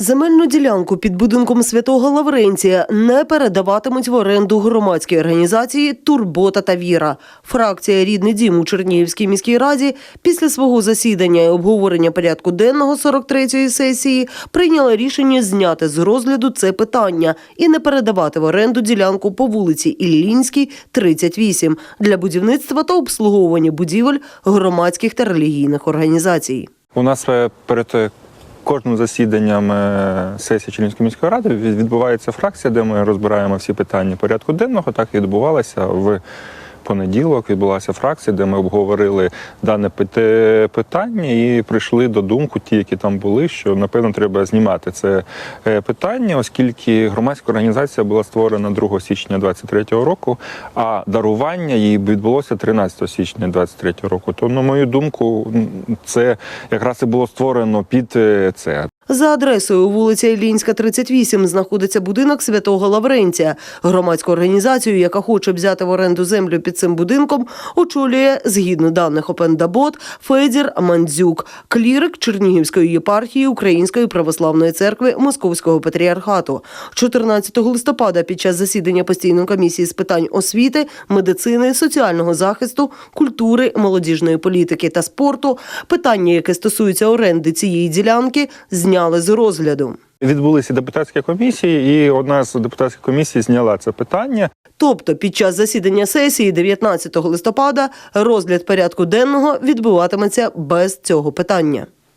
Земельну ділянку під будинком святого Лавренція не передаватимуть в оренду громадській організації Турбота та Віра. Фракція Рідний дім у Чернігівській міській раді після свого засідання і обговорення порядку денного 43-ї сесії прийняла рішення зняти з розгляду це питання і не передавати в оренду ділянку по вулиці Іллінській, 38 для будівництва та обслуговування будівель громадських та релігійних організацій. У нас е, перед е, кожним засіданням е, сесії Чернівської міської ради відбувається фракція, де ми розбираємо всі питання порядку денного. Так і відбувалося в понеділок. Відбулася фракція, де ми обговорили дане питання і прийшли до думку, ті, які там були, що напевно треба знімати це е, питання, оскільки громадська організація була створена 2 січня 2023 року, а дарування її відбулося 13 січня 2023 року. То, на мою думку, це якраз і було створено під е, це. За адресою вулиця Іллінська, 38, знаходиться будинок святого Лавренція. Громадську організацію, яка хоче взяти в оренду землю під цим будинком, очолює, згідно даних ОПНДАБОТ, Федір Мандзюк, клірик Чернігівської єпархії Української православної церкви Московського патріархату. 14 листопада під час засідання постійної комісії з питань освіти, медицини, соціального захисту, культури, молодіжної політики та спорту питання, яке стосується оренди цієї ділянки, зняли з розгляду. Відбулися депутатські комісії, і одна з депутатських комісій зняла це питання. Тобто під час засідання сесії 19 листопада розгляд порядку денного відбуватиметься без цього питання.